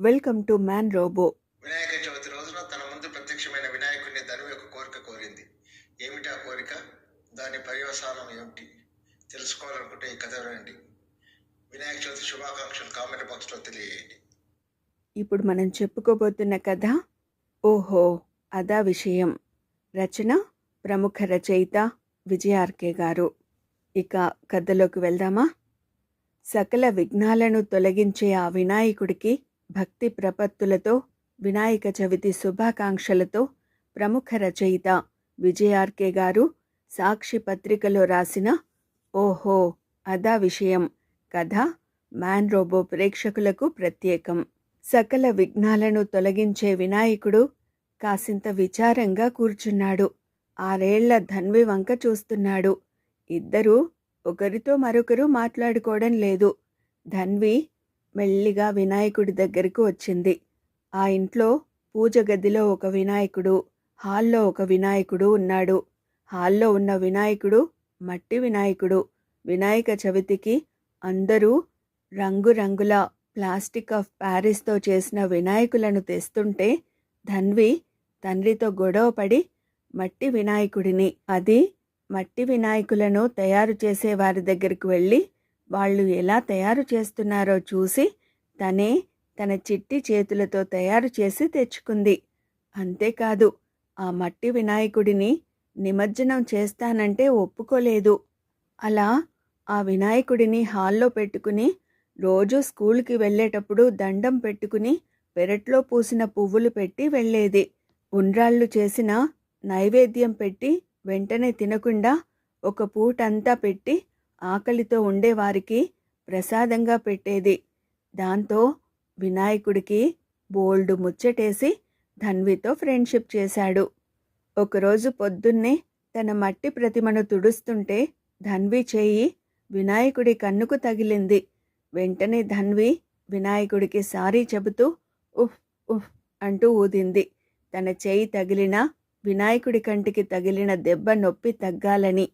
Welcome to man robo Vinayaka Chavithi రోజున తన ముందు ప్రత్యక్షమైన వినాయకుడిని ధనువు యొక్క కోరిక కోరింది. ఏమిటి ఆ కోరిక? దాని పర్యవసానం ఏమిటి? తెలుసుకోవాలనుకుంటే ఈ కథ వినండి. వినాయక చవితి శుభాకాంక్షలు కామెంట్ బాక్స్లో తెలియజేయండి. ఇప్పుడు మనం చెప్పుకోబోతున్న కథ ఓహో అదా విషయం. రచన ప్రముఖ రచయిత విజయార్కే గారు. ఇక కథలోకి వెళ్దామా? సకల విఘ్నాలను తొలగించే ఆ వినాయకుడికి భక్తి ప్రపత్తులతో వినాయక చవితి శుభాకాంక్షలతో ప్రముఖ రచయిత విజయార్కే గారు సాక్షి పత్రికలో రాసిన ఓహో అదా విషయం కథ మ్యాన్ రోబో ప్రేక్షకులకు ప్రత్యేకం. సకల విఘ్నాలను తొలగించే వినాయకుడు కాసింత విచారంగా కూర్చున్నాడు. ఆరేళ్ళ ధన్వి వంక చూస్తున్నాడు. ఇద్దరూ ఒకరితో మరొకరు మాట్లాడుకోవడం లేదు. ధన్వి మెల్లిగా వినాయకుడి దగ్గరకు వచ్చింది. ఆ ఇంట్లో పూజ గదిలో ఒక వినాయకుడు హాల్లో ఒక వినాయకుడు ఉన్నాడు. హాల్లో ఉన్న వినాయకుడు మట్టి వినాయకుడు. వినాయక చవితికి అందరూ రంగురంగుల ప్లాస్టిక్ ఆఫ్ ప్యారిస్తో చేసిన వినాయకులను తెస్తుంటే ధన్వి తండ్రితో గొడవపడి మట్టి వినాయకుడిని అది మట్టి వినాయకులను తయారు చేసే వారి దగ్గరికి వెళ్ళి వాళ్ళు ఎలా తయారు చేస్తున్నారో చూసి తనే తన చిట్టి చేతులతో తయారు చేసి తెచ్చుకుంది. అంతేకాదు ఆ మట్టి వినాయకుడిని నిమజ్జనం చేస్తానంటే ఒప్పుకోలేదు. అలా ఆ వినాయకుడిని హాల్లో పెట్టుకుని రోజు స్కూల్కి వెళ్ళేటప్పుడు దండం పెట్టుకుని పెరట్లో పూసిన పువ్వులు పెట్టి వెళ్ళేది. ఉండ్రాళ్ళు చేసిన నైవేద్యం పెట్టి వెంటనే తినకుండా ఒక పూటంతా పెట్టి ఆకలితో ఉండేవారికి ప్రసాదంగా పెట్టేది. దాంతో వినాయకుడికి బోల్డు ముచ్చటేసి ధన్వితో ఫ్రెండ్షిప్ చేశాడు. ఒకరోజు పొద్దున్నే తన మట్టి ప్రతిమను తుడుస్తుంటే ధన్వి చేయి వినాయకుడి కన్నుకు తగిలింది. వెంటనే ధన్వి వినాయకుడికి సారీ చెబుతూ ఉఫ్ ఉఫ్ అంటూ ఊదింది. తన చేయి తగిలిన వినాయకుడి కంటికి తగిలిన దెబ్బ నొప్పి తగ్గాలని.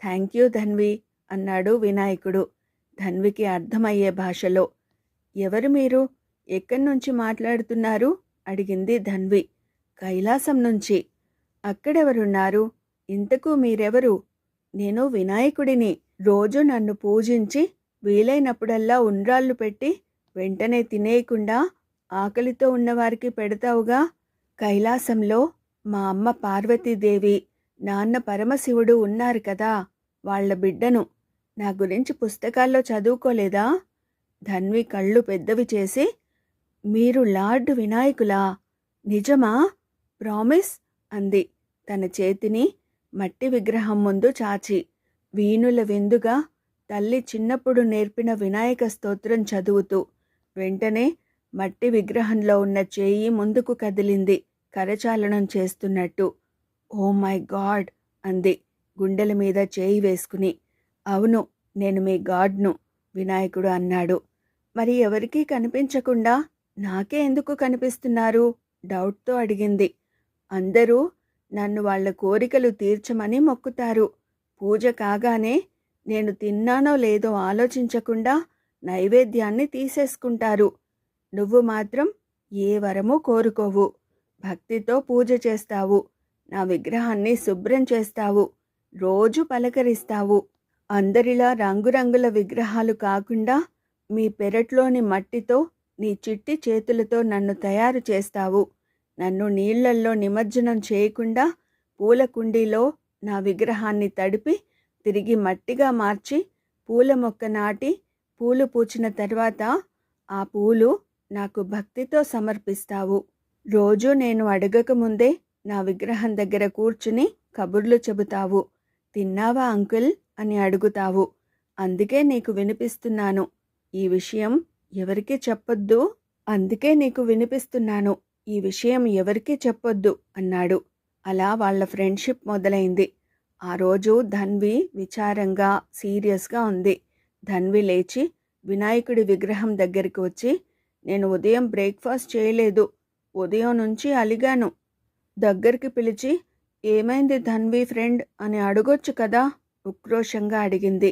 థ్యాంక్ యూ ధన్వి అన్నాడు వినాయకుడు. ధన్వికి అర్థమయ్యే భాషలో ఎవరు మీరు? ఎక్కడి నుంచి మాట్లాడుతున్నారు? అడిగింది ధన్వి. కైలాసం నుంచి. అక్కడెవరున్నారు? ఇంతకు మీరెవరు? నేను వినాయకుడిని. రోజు నన్ను పూజించి వీలైనప్పుడల్లా ఉండ్రాళ్ళు పెట్టి వెంటనే తినేయకుండా ఆకలితో ఉన్నవారికి పెడతావుగా? కైలాసంలో మా అమ్మ పార్వతీదేవి నాన్న పరమశివుడు ఉన్నారు కదా వాళ్ళ బిడ్డను. నా గురించి పుస్తకాల్లో చదువుకోలేదా? ధన్వి కళ్ళు పెద్దవి చేసి మీరు లార్డ్ వినాయకులా? నిజమా? ప్రామిస్ అంది. తన చేతిని మట్టి విగ్రహం ముందు చాచి వీణుల విందుగా తల్లి చిన్నప్పుడు నేర్పిన వినాయక స్తోత్రం చదువుతూ వెంటనే మట్టి విగ్రహంలో ఉన్న చేయి ముందుకు కదిలింది కరచాలనం చేస్తున్నట్టు. ఓ మై గాడ్ అంది గుండెల మీద చేయి వేసుకుని. అవును నేను మీ గాడ్ను వినాయకుడు అన్నాడు. మరి ఎవరికీ కనిపించకుండా నాకే ఎందుకు కనిపిస్తున్నారు? డౌట్తో అడిగింది. అందరూ నన్ను వాళ్ళ కోరికలు తీర్చమని మొక్కుతారు. పూజ కాగానే నేను తిన్నానో లేదో ఆలోచించకుండా నైవేద్యాన్ని తీసేసుకుంటారు. నువ్వు మాత్రం ఏ వరము కోరుకోవు. భక్తితో పూజ చేస్తావు. నా విగ్రహాన్ని శుభ్రం చేస్తావు. రోజు పలకరిస్తావు. అందరిలా రంగురంగుల విగ్రహాలు కాకుండా మీ పెరట్లోని మట్టితో నీ చిట్టి చేతులతో నన్ను తయారు చేస్తావు. నన్ను నీళ్ళల్లో నిమజ్జనం చేయకుండా పూల కుండీలో నా విగ్రహాన్ని తడిపి తిరిగి మట్టిగా మార్చి పూల మొక్క నాటి పూలు పూచిన తర్వాత ఆ పూలు నాకు భక్తితో సమర్పిస్తావు. రోజు నేను అడగకముందే నా విగ్రహం దగ్గర కూర్చుని కబుర్లు చెబుతావు. తిన్నావా అంకుల్? అని అడుగుతావు. అందుకే నీకు వినిపిస్తున్నాను. ఈ విషయం ఎవరికీ చెప్పొద్దు. అందుకే నీకు వినిపిస్తున్నాను. ఈ విషయం ఎవరికీ చెప్పొద్దు అన్నాడు. అలా వాళ్ళ ఫ్రెండ్షిప్ మొదలైంది. ఆ రోజు ధన్వి విచారంగా సీరియస్గా ఉంది. ధన్వి లేచి వినాయకుడి విగ్రహం దగ్గరికి వచ్చి నేను ఉదయం బ్రేక్ఫాస్ట్ చేయలేదు. ఉదయం నుంచి అలిగాను. దగ్గరికి పిలిచి ఏమైంది ధన్వి ఫ్రెండ్? అని అడగొచ్చు కదా. ఉక్రోషంగా అడిగింది.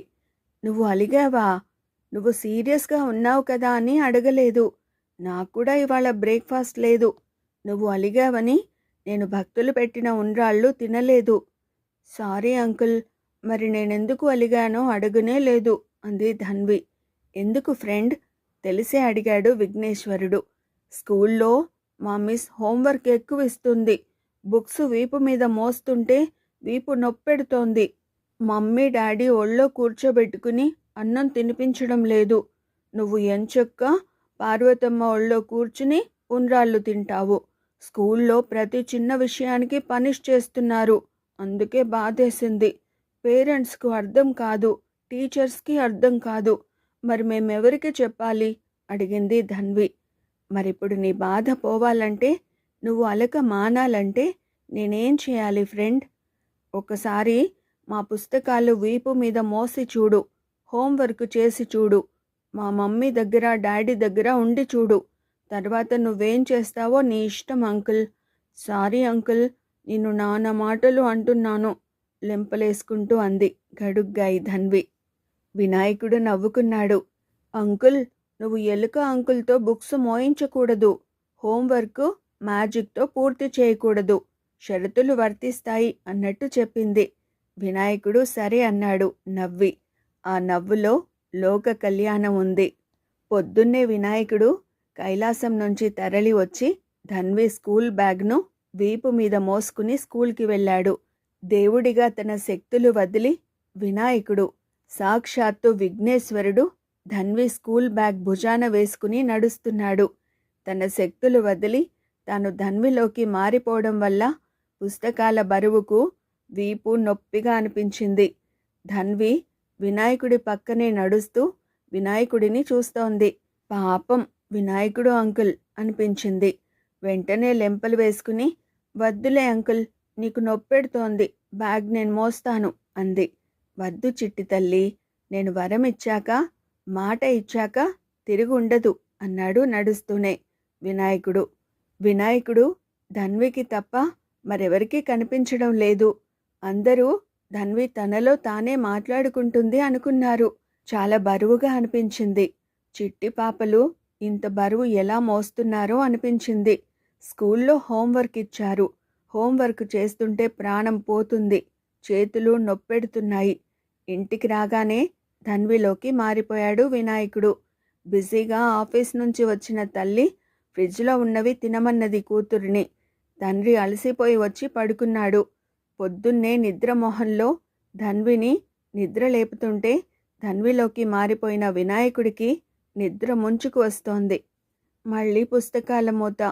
నువ్వు అలిగావా? నువ్వు సీరియస్గా ఉన్నావు కదా అని అడగలేదు. నాకు కూడా ఇవాళ బ్రేక్ఫాస్ట్ లేదు. నువ్వు అలిగావని నేను భక్తులు పెట్టిన ఉండ్రాళ్ళు తినలేదు. సారీ అంకుల్ మరి నేనెందుకు అలిగానో అడుగునే లేదు అంది ధన్వి. ఎందుకు ఫ్రెండ్? తెలిసే అడిగాడు విఘ్నేశ్వరుడు. స్కూల్లో మా మిస్ హోంవర్క్ ఎక్కువ ఇస్తుంది. బుక్స్ వీపు మీద మోస్తుంటే వీపు నొప్పెడుతోంది. మమ్మీ డాడీ ఒళ్ళో కూర్చోబెట్టుకుని అన్నం తినిపించడం లేదు. నువ్వు ఎంచక్క పార్వతమ్మ ఒళ్ళో కూర్చుని ఉండ్రాళ్ళు తింటావు. స్కూల్లో ప్రతి చిన్న విషయానికి పనిష్ చేస్తున్నారు. అందుకే బాధేసింది. పేరెంట్స్కు అర్థం కాదు టీచర్స్కి అర్థం కాదు. మరి మేమెవరికి చెప్పాలి? అడిగింది ధన్వి. మరిప్పుడు నీ బాధ పోవాలంటే నువ్వు అలక మానాలంటే నేనేం చేయాలి ఫ్రెండ్? ఒకసారి మా పుస్తకాలు వీపు మీద మోసి చూడు. హోంవర్క్ చేసి చూడు. మా మమ్మీ దగ్గర డాడీ దగ్గర ఉండి చూడు. తర్వాత నువ్వేం చేస్తావో నీ ఇష్టం అంకుల్. Sorry uncle. నిన్ను నాన్న మాటలు అంటున్నాను. లెంపలేసుకుంటూ అంది గడుగ్గాయి ధన్వి. వినాయకుడు నవ్వుకున్నాడు. అంకుల్ నువ్వు ఎలుక అంకుల్తో బుక్స్ మోయించకూడదు. హోంవర్క్ మ్యాజిక్తో పూర్తి చేయకూడదు. షరతులు వర్తిస్తాయి అన్నట్టు చెప్పింది. వినాయకుడు సరే అన్నాడు. నవ్వి. ఆ నవ్వులో లోక కళ్యాణం ఉంది. పొద్దున్నే వినాయకుడు కైలాసం నుంచి తరలి వచ్చి ధన్వి స్కూల్ బ్యాగ్ను వీపు మీద మోసుకుని స్కూల్కి వెళ్ళాడు. దేవుడిగా తన శక్తులు వదిలి వినాయకుడు సాక్షాత్తు విఘ్నేశ్వరుడు ధన్వి స్కూల్ బ్యాగ్ భుజాన వేసుకుని నడుస్తున్నాడు. తన శక్తులు వదిలి తాను ధన్విలోకి మారిపోవడం వల్ల పుస్తకాల బరువుకు వీపు నొప్పిగా అనిపించింది. ధన్వి వినాయకుడి పక్కనే నడుస్తూ వినాయకుడిని చూస్తోంది. పాపం వినాయకుడు అంకుల్ అనిపించింది. వెంటనే లెంపలు వేసుకుని వద్దులే అంకుల్ నీకు నొప్పెడుతోంది బ్యాగ్ నేను మోస్తాను అంది. వద్దు చిట్టి తల్లి నేను వరం ఇచ్చాక మాట ఇచ్చాక తిరిగి ఉండదు అన్నాడు నడుస్తూనే వినాయకుడు. వినాయకుడు ధన్వికి తప్ప మరెవరికీ కనిపించడం లేదు. అందరూ ధన్వి తనలో తానే మాట్లాడుకుంటుంది అనుకున్నారు. చాలా బరువుగా అనిపించింది. చిట్టి పాపలు ఇంత బరువు ఎలా మోస్తున్నారో అనిపించింది. స్కూల్లో హోంవర్క్ ఇచ్చారు. హోంవర్క్ చేస్తుంటే ప్రాణం పోతుంది. చేతులు నొప్పెడుతున్నాయి. ఇంటికి రాగానే ధన్విలోకి మారిపోయాడు వినాయకుడు. బిజీగా ఆఫీస్ నుంచి వచ్చిన తల్లి ఫ్రిడ్జ్లో ఉన్నవి తినమన్నది కూతురిని. తండ్రి అలసిపోయి వచ్చి పడుకున్నాడు. పొద్దున్నే నిద్రమోహంలో ధన్విని నిద్ర లేపుతుంటే ధన్విలోకి మారిపోయిన వినాయకుడికి నిద్ర ముంచుకు వస్తోంది. మళ్ళీ పుస్తకాల మూత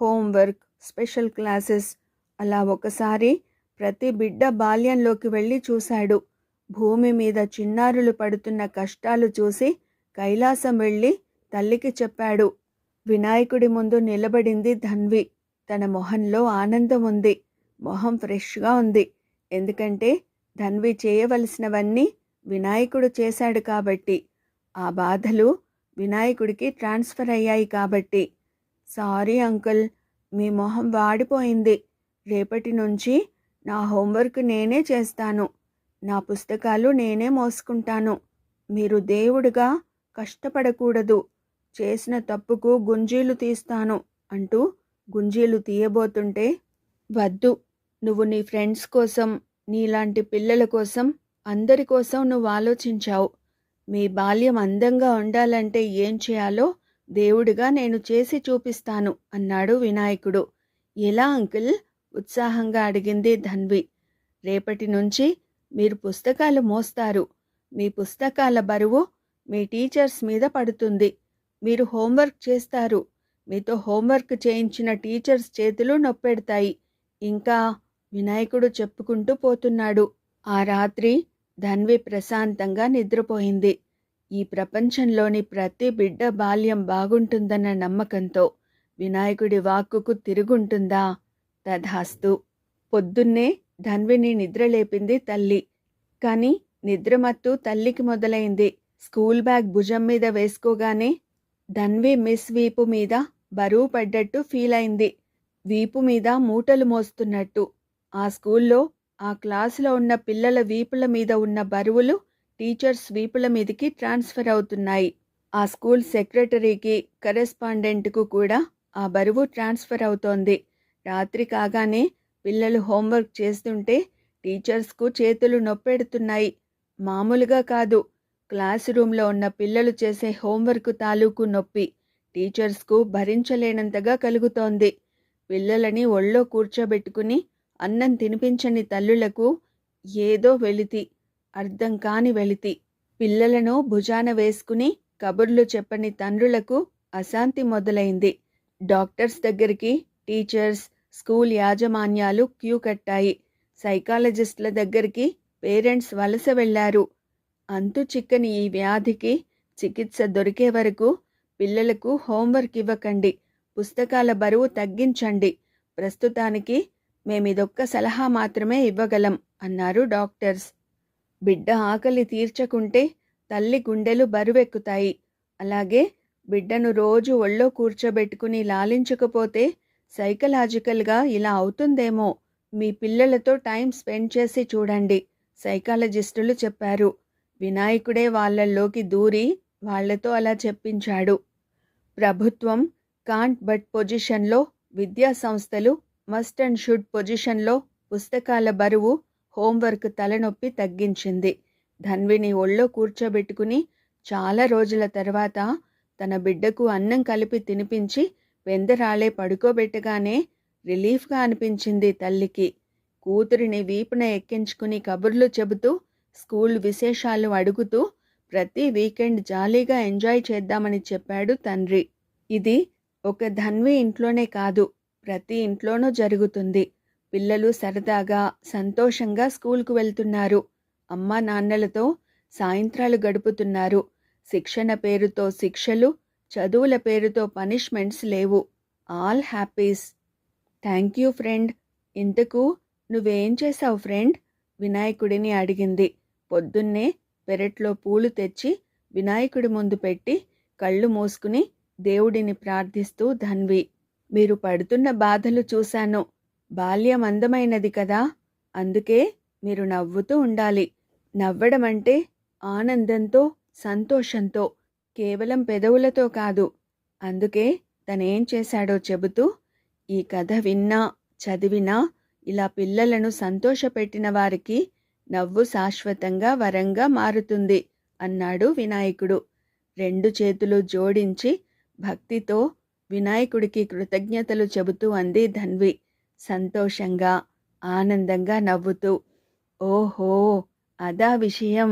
హోంవర్క్ స్పెషల్ క్లాసెస్ అలా ఒకసారి ప్రతి బిడ్డ బాల్యంలోకి వెళ్ళి చూశాడు. భూమి మీద చిన్నారులు పడుతున్న కష్టాలు చూసి కైలాసం వెళ్ళి తల్లికి చెప్పాడు. వినాయకుడి ముందు నిలబడింది ధన్వి. తన మొహంలో ఆనందం ఉంది. మొహం ఫ్రెష్గా ఉంది. ఎందుకంటే ధన్వి చేయవలసినవన్నీ వినాయకుడు చేశాడు కాబట్టి. ఆ బాధలు వినాయకుడికి ట్రాన్స్ఫర్ అయ్యాయి కాబట్టి. సారీ అంకుల్ మీ మొహం వాడిపోయింది. రేపటి నుంచి నా హోంవర్క్ నేనే చేస్తాను. నా పుస్తకాలు నేనే మోసుకుంటాను. మీరు దేవుడుగా కష్టపడకూడదు. చేసిన తప్పుకు గుంజీలు తీస్తాను అంటూ గుంజీలు తీయబోతుంటే వద్దు. నువ్వు నీ ఫ్రెండ్స్ కోసం నీలాంటి పిల్లల కోసం అందరి కోసం నువ్వు ఆలోచించావు. మీ బాల్యం అందంగా ఉండాలంటే ఏం చేయాలో దేవుడిగా నేను చేసి చూపిస్తాను అన్నాడు వినాయకుడు. ఎలా అంకుల్? ఉత్సాహంగా అడిగింది ధన్వి. రేపటి నుంచి మీరు పుస్తకాలు మోస్తారు. మీ పుస్తకాల బరువు మీ టీచర్స్ మీద పడుతుంది. మీరు హోంవర్క్ చేస్తారు. మీతో హోంవర్క్ చేయించిన టీచర్స్ చేతులు నొప్పెడతాయి. ఇంకా వినాయకుడు చెప్పుకుంటూ పోతున్నాడు. ఆ రాత్రి ధన్వి ప్రశాంతంగా నిద్రపోయింది. ఈ ప్రపంచంలోని ప్రతి బిడ్డ బాల్యం బాగుంటుందన్న నమ్మకంతో వినాయకుడి వాక్కుకు తిరుగుంటుందా? తధాస్తు పొద్దున్నే ధన్విని నిద్రలేపింది తల్లి. కానీ నిద్రమత్తు తల్లికి మొదలైంది. స్కూల్ బ్యాగ్ భుజం మీద వేసుకోగానే ధన్వి మిస్ వీపు మీద బరువు పడ్డట్టు ఫీల్ అయింది వీపు మీద మూటలు మోస్తున్నట్టు. ఆ స్కూల్లో ఆ క్లాసులో ఉన్న పిల్లల వీపుల మీద ఉన్న బరువులు టీచర్స్ వీపుల మీదకి ట్రాన్స్ఫర్ అవుతున్నాయి. ఆ స్కూల్ సెక్రటరీకి కరెస్పాండెంట్కు కూడా ఆ బరువు ట్రాన్స్ఫర్ అవుతోంది. రాత్రి కాగానే పిల్లలు హోంవర్క్ చేస్తుంటే టీచర్స్కు చేతులు నొప్పెడుతున్నాయి. మామూలుగా కాదు క్లాస్ రూమ్లో ఉన్న పిల్లలు చేసే హోంవర్క్ తాలూకు నొప్పి టీచర్స్కు భరించలేనంతగా కలుగుతోంది. పిల్లలని ఒళ్ళో కూర్చోబెట్టుకుని అన్నం తినిపించని తల్లులకు ఏదో వెలితి అర్థం కాని వెలితి. పిల్లలను భుజాన వేసుకుని కబుర్లు చెప్పని తండ్రులకు అశాంతి మొదలైంది. డాక్టర్స్ దగ్గరికి టీచర్స్ స్కూల్ యాజమాన్యాలు క్యూ కట్టాయి. సైకాలజిస్టుల దగ్గరికి పేరెంట్స్ వలస వెళ్ళారు. అంతు చిక్కని ఈ వ్యాధికి చికిత్స దొరికే వరకు పిల్లలకు హోంవర్క్ ఇవ్వకండి. పుస్తకాల బరువు తగ్గించండి. ప్రస్తుతానికి మేమిదొక్క సలహా మాత్రమే ఇవ్వగలం అన్నారు డాక్టర్స్. బిడ్డ ఆకలి తీర్చకుంటే తల్లి గుండెలు బరువెక్కుతాయి. అలాగే బిడ్డను రోజు ఒళ్ళో కూర్చోబెట్టుకుని లాలించకపోతే సైకలాజికల్గా ఇలా అవుతుందేమో మీ పిల్లలతో టైం స్పెండ్ చేసి చూడండి సైకాలజిస్టులు చెప్పారు. వినాయకుడే వాళ్ళల్లోకి దూరి వాళ్ళతో అలా చెప్పించాడు. ప్రభుత్వం కాంట్ బట్ పొజిషన్లో విద్యా సంస్థలు మస్ట్ అండ్ షుడ్ పొజిషన్లో పుస్తకాల బరువు హోంవర్క్ తలనొప్పి తగ్గించింది. ధన్విని ఒళ్ళో కూర్చోబెట్టుకుని చాలా రోజుల తర్వాత తన బిడ్డకు అన్నం కలిపి తినిపించి వెందరాలే పడుకోబెట్టగానే రిలీఫ్గా అనిపించింది తల్లికి. కూతురిని వీపున ఎక్కించుకుని కబుర్లు చెబుతూ స్కూల్ విశేషాలు అడుగుతూ ప్రతి వీకెండ్ జాలీగా ఎంజాయ్ చేద్దామని చెప్పాడు తండ్రి. ఇది ఒక ధన్వి ఇంట్లోనే కాదు ప్రతి ఇంట్లోనూ జరుగుతుంది. పిల్లలు సరదాగా సంతోషంగా స్కూల్కు వెళ్తున్నారు. అమ్మా నాన్నలతో సాయంత్రాలు గడుపుతున్నారు. శిక్షణ పేరుతో శిక్షలు చదువుల పేరుతో పనిష్మెంట్స్ లేవు. All happies. Thank you friend. ఇంతకు నువ్వేం చేశావు ఫ్రెండ్? వినాయకుడిని అడిగింది. పొద్దున్నే పెరట్లో పూలు తెచ్చి వినాయకుడి ముందు పెట్టి కళ్ళు మూసుకుని దేవుడిని ప్రార్థిస్తూ ధన్వి మీరు పడుతున్న బాధలు చూశాను. బాల్యం అందమైనది కదా. అందుకే మీరు నవ్వుతూ ఉండాలి. నవ్వడం అంటే ఆనందంతో సంతోషంతో కేవలం పెదవులతో కాదు. అందుకే తనేం చేశాడో చెబుతూ ఈ కథ విన్నా చదివినా ఇలా పిల్లలను సంతోషపెట్టిన వారికి నవ్వు శాశ్వతంగా వరంగా మారుతుంది అన్నాడు వినాయకుడు. రెండు చేతులు జోడించి భక్తితో వినాయకుడికి కృతజ్ఞతలు చెబుతూ అంది ధన్వి. సంతోషంగా ఆనందంగా నవ్వుతూ ఓహో అదా విషయం.